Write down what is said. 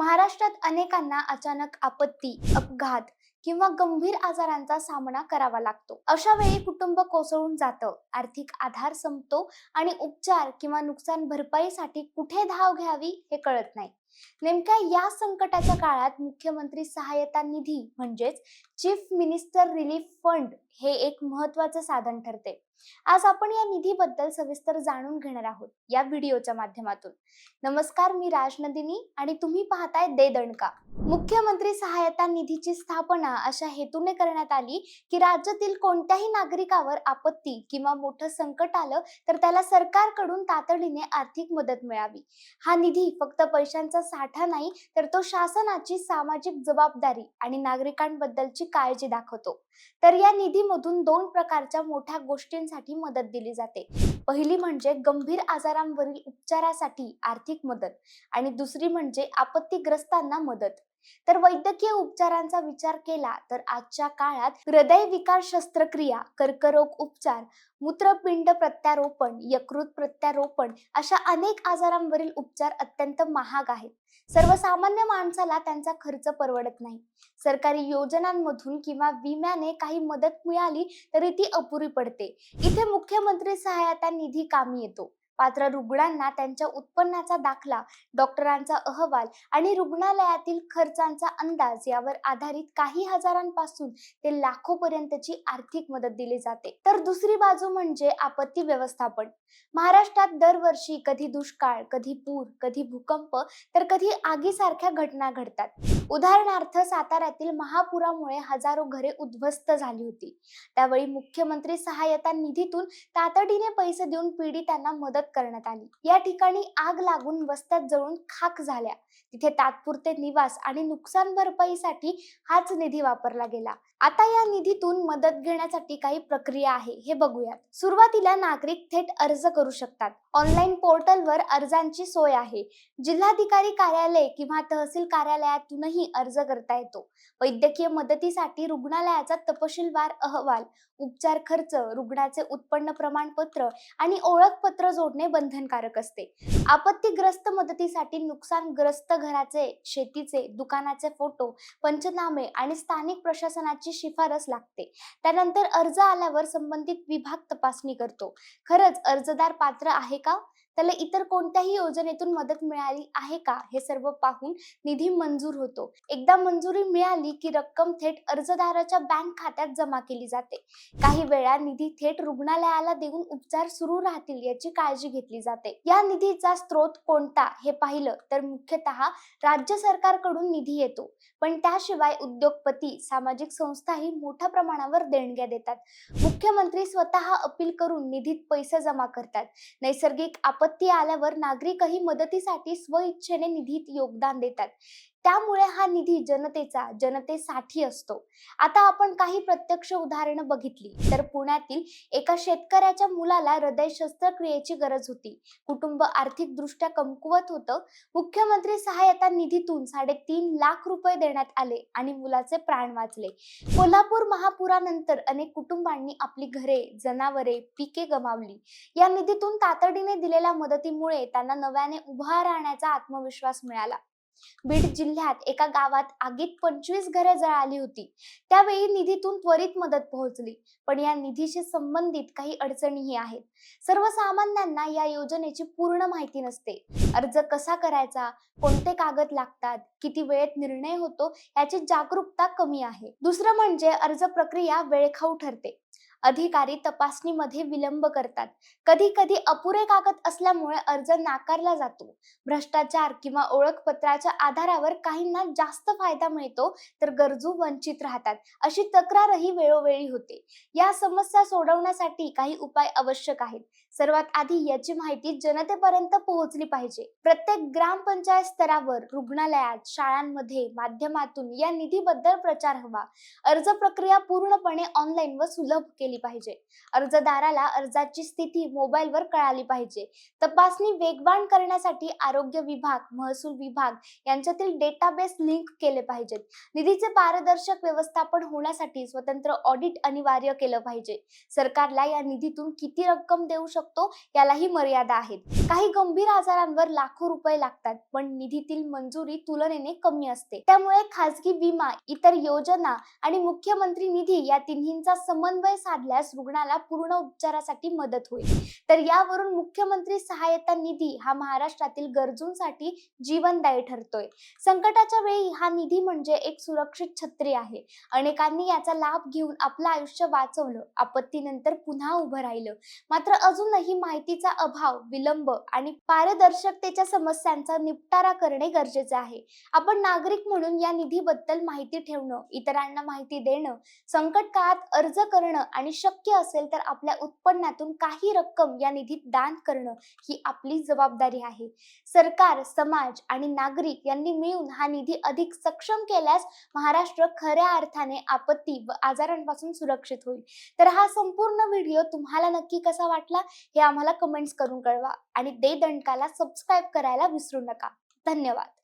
महाराष्ट्रात अनेकांना अचानक आपत्ती अपघात किंवा गंभीर आजारांचा सामना करावा लागतो. अशा वेळी कुटुंब कोसळून जातं आर्थिक आधार संपतो आणि उपचार किंवा नुकसान भरपाईसाठी कुठे धाव घ्यावी हे कळत नाही. नेमक्या या संकटाच्या काळात मुख्यमंत्री सहाय्यता निधी म्हणजेच चीफ मिनिस्टर रिलीफ फंड हे एक महत्वाचं साधन ठरते. आज आपण या निधीबद्दल सविस्तर जाणून घेणार आहोत या व्हिडिओच्या माध्यमातून. नमस्कार मी राजनंदिनी आणि तुम्ही पाहताय दे दणका. मुख्यमंत्री सहायता निधीची स्थापना अशा हेतूने करण्यात आली की राज्यातील कोणत्याही नागरिकावर आपत्ती किंवा मोठं संकट आलं तर त्याला सरकारकडून तातडीने आर्थिक मदत मिळावी. हा निधी फक्त पैशांचा साठा नाही तर तो शासनाची सामाजिक जबाबदारी आणि नागरिकांबद्दलची काळजी दाखवतो. तर या निधीमधून दोन प्रकारच्या मोठ्या गोष्टींसाठी मदत दिली जाते. पहिली म्हणजे गंभीर आजारांवरील उपचारासाठी आर्थिक मदत आणि दुसरी म्हणजे आपत्तीग्रस्तांना मदत. तर वैद्यकीय उपचारांचा विचार केला तर आजच्या काळात हृदय विकार शस्त्रक्रिया कर्करोग उपचार मूत्रपिंड प्रत्यारोपण यकृत प्रत्यारोपण अशा अनेक आजारांवरील उपचार अत्यंत महाग आहेत. सर्वसामान्य माणसाला त्यांचा खर्च परवडत नाही. सरकारी योजनांमधून किंवा विम्याने काही मदत मिळाली तरी ती अपुरी पडते. इथे मुख्यमंत्री सहायता निधी कामी येतो. पात्र रुग्णांना त्यांच्या उत्पन्नाचा दाखला डॉक्टरांचा अहवाल आणि रुग्णालयातील खर्चांचा अंदाज यावर आधारित काही हजारांपासून ते लाखोपर्यंतची आर्थिक मदत दिली जाते. तर दुसरी बाजू म्हणजे आपत्ती व्यवस्थापन. महाराष्ट्रात दरवर्षी कधी दुष्काळ कधी पूर कधी भूकंप तर कधी आगीसारख्या घटना घडतात. उदाहरणार्थ साताऱ्यातील महापुरामुळे हजारो घरे उद्ध्वस्त झाली होती. त्यावेळी मुख्यमंत्री सहायता निधीतून तातडीने पैसे देऊन पीडितांना मदत करण्यात आली. या ठिकाणी आग लागून वस्त्यात जळून खाक झाल्या. तिथे तात्पुरते निवास आणि नुकसान भरपाईसाठी हाच निधी वापरला गेला. आता या निधीतून मदत घेण्यासाठी काही प्रक्रिया आहे हे बघूयात. सुरुवातीला नागरिक थेट अर्ज करू शकतात. ऑनलाईन पोर्टलवर अर्जांची सोय आहे. जिल्हाधिकारी कार्यालय किंवा तहसील कार्यालयातूनही अर्ज करता येतो. वैद्यकीय मदतीसाठी रुग्णालयाचा तपशीलवार अहवाल उपचार खर्च रुग्णाचे उत्पन्न प्रमाणपत्र आणि ओळखपत्र जोडणे बंधनकारक असते. आपत्तीग्रस्त मदतीसाठी नुकसानग्रस्त घराचे शेतीचे दुकानाचे फोटो पंचनामे आणि स्थानिक प्रशासनाची शिफारस लागते. त्यानंतर अर्ज आल्यावर संबंधित विभाग तपासणी करतो. खरंच अर्जदार पात्र आहे का? त्याला इतर कोणत्याही योजनेतून मदत मिळाली आहे का? हे सर्व पाहून निधी मंजूर होतो. एकदा मंजुरी मिळाली की रक्कम थेट अर्जदाराच्या बँक खात्यात जमा केली जाते. काही वेळा निधी थेट रुग्णालयाला देऊन उपचार सुरू राहतील याची काळजी घेतली जाते. या निधीचा स्रोत कोणता हे पाहिलं तर मुख्यतः राज्य सरकारकडून निधी येतो. पण त्याशिवाय उद्योगपती सामाजिक संस्थाही मोठ्या प्रमाणावर देणग्या देतात. मुख्यमंत्री स्वतः अपील करून निधीत पैसे जमा करतात. नैसर्गिक आपत्ती आल्यावर नागरिकही मदतीसाठी स्वइच्छेने निधीत योगदान देतात. त्यामुळे हा निधी जनतेचा जनतेसाठी असतो. आता आपण काही प्रत्यक्ष उदाहरणं बघितली. तर पुण्यातील एका शेतकऱ्याच्या मुलाला हृदय शस्त्रक्रियेची गरज होती. कुटुंब आर्थिकदृष्ट्या कमकुवत होतं. मुख्यमंत्री सहायता निधीतून साडेतीन लाख रुपये देण्यात आले आणि मुलाचे प्राण वाचले. कोल्हापूर महापुरानंतर अनेक कुटुंबांनी आपली घरे जनावरे पिके गमावली. या निधीतून तातडीने दिलेल्या मदतीमुळे त्यांना नव्याने उभा राहण्याचा आत्मविश्वास मिळाला. बीड जिल्ह्यात एका गावात आगीत पंचवीस घरे जळाली होती. त्यावेळी निधीतून त्वरित मदत पोहोचली पण या निधीशी संबंधित काही अडचणीही आहेत. सर्वसामान्यांना या योजनेची पूर्ण माहिती नसते. अर्ज कसा करायचा कोणते कागद लागतात किती वेळेत निर्णय होतो याची जागरूकता कमी आहे. दुसरं म्हणजे अर्ज प्रक्रिया वेळखाऊ ठरते. अधिकारी तपासणीमध्ये विलंब करतात. कधी कधी अपुरे कागद असल्यामुळे अर्ज नाकारला जातो. भ्रष्टाचार किंवा ओळखपत्राच्या आधारावर काहींना जास्त फायदा मिळतो तर गरजू वंचित राहतात अशी तक्रारही वेळोवेळी होते. या समस्या सोडवण्यासाठी काही उपाय आवश्यक आहेत. सर्वात आधी याची माहिती जनतेपर्यंत पोहोचली पाहिजे. प्रत्येक ग्रामपंचायत स्तरावर रुग्णालयात शाळांमध्ये माध्यमातून या निधीबद्दल प्रचार हवा. अर्ज प्रक्रिया पूर्णपणे ऑनलाईन व सुलभ केली केली पाहिजे. अर्जदाराला अर्जाची स्थिती मोबाईलवर कळाली पाहिजे. तपासणी वेगवान करण्यासाठी आरोग्य विभाग महसूल विभाग यांच्यातील डेटाबेस लिंक केले पाहिजेत. निधीचे पारदर्शक व्यवस्थापन होण्यासाठी स्वतंत्र ऑडिट अनिवार्य केलं पाहिजे. सरकारला या निधीतून किती रक्कम देऊ शकतो यालाही मर्यादा आहेत. काही गंभीर आजारांवर लाखो रुपये लागतात पण निधीतील मंजुरी तुलनेने कमी असते. त्यामुळे खासगी विमा इतर योजना आणि मुख्यमंत्री निधी या तिन्हींचा समन्वय साधल्यास रुग्णाला पूर्ण उपचारासाठी मदत होईल. तर यावरून मुख्यमंत्री सहायता निधी हा महाराष्ट्रातील गरजूंसाठी जीवनदायी ठरतोय. संकटाच्या वेळी हा निधी म्हणजे एक सुरक्षित छत्री आहे. अनेकांनी याचा लाभ घेऊन आपलं आयुष्य वाचवलं आपत्तीनंतर पुन्हा उभं राहिलं. मात्र अजूनही माहितीचा अभाव विलंब आणि पारदर्शकतेच्या समस्यांचा निपटारा करणे गरजेचे आहे. आपण नागरिक म्हणून या निधीबद्दल माहिती ठेवणं इतरांना माहिती देणं संकट काळात अर्ज करणं आणि शक्य असेल तर आपल्या उत्पन्नातून काही रक्कम या निधीत दान करणं ही आपली जबाबदारी आहे. सरकार समाज आणि नागरिक यांनी मिळून हा निधी अधिक सक्षम केल्यास महाराष्ट्र खऱ्या अर्थाने आपत्ती व आजारांपासून सुरक्षित होईल. तर हा संपूर्ण व्हिडिओ तुम्हाला नक्की कसा वाटला हे आम्हाला कमेंट्स करून कळवा आणि दे दंडकाला सबस्क्राईब करायला विसरू नका. धन्यवाद.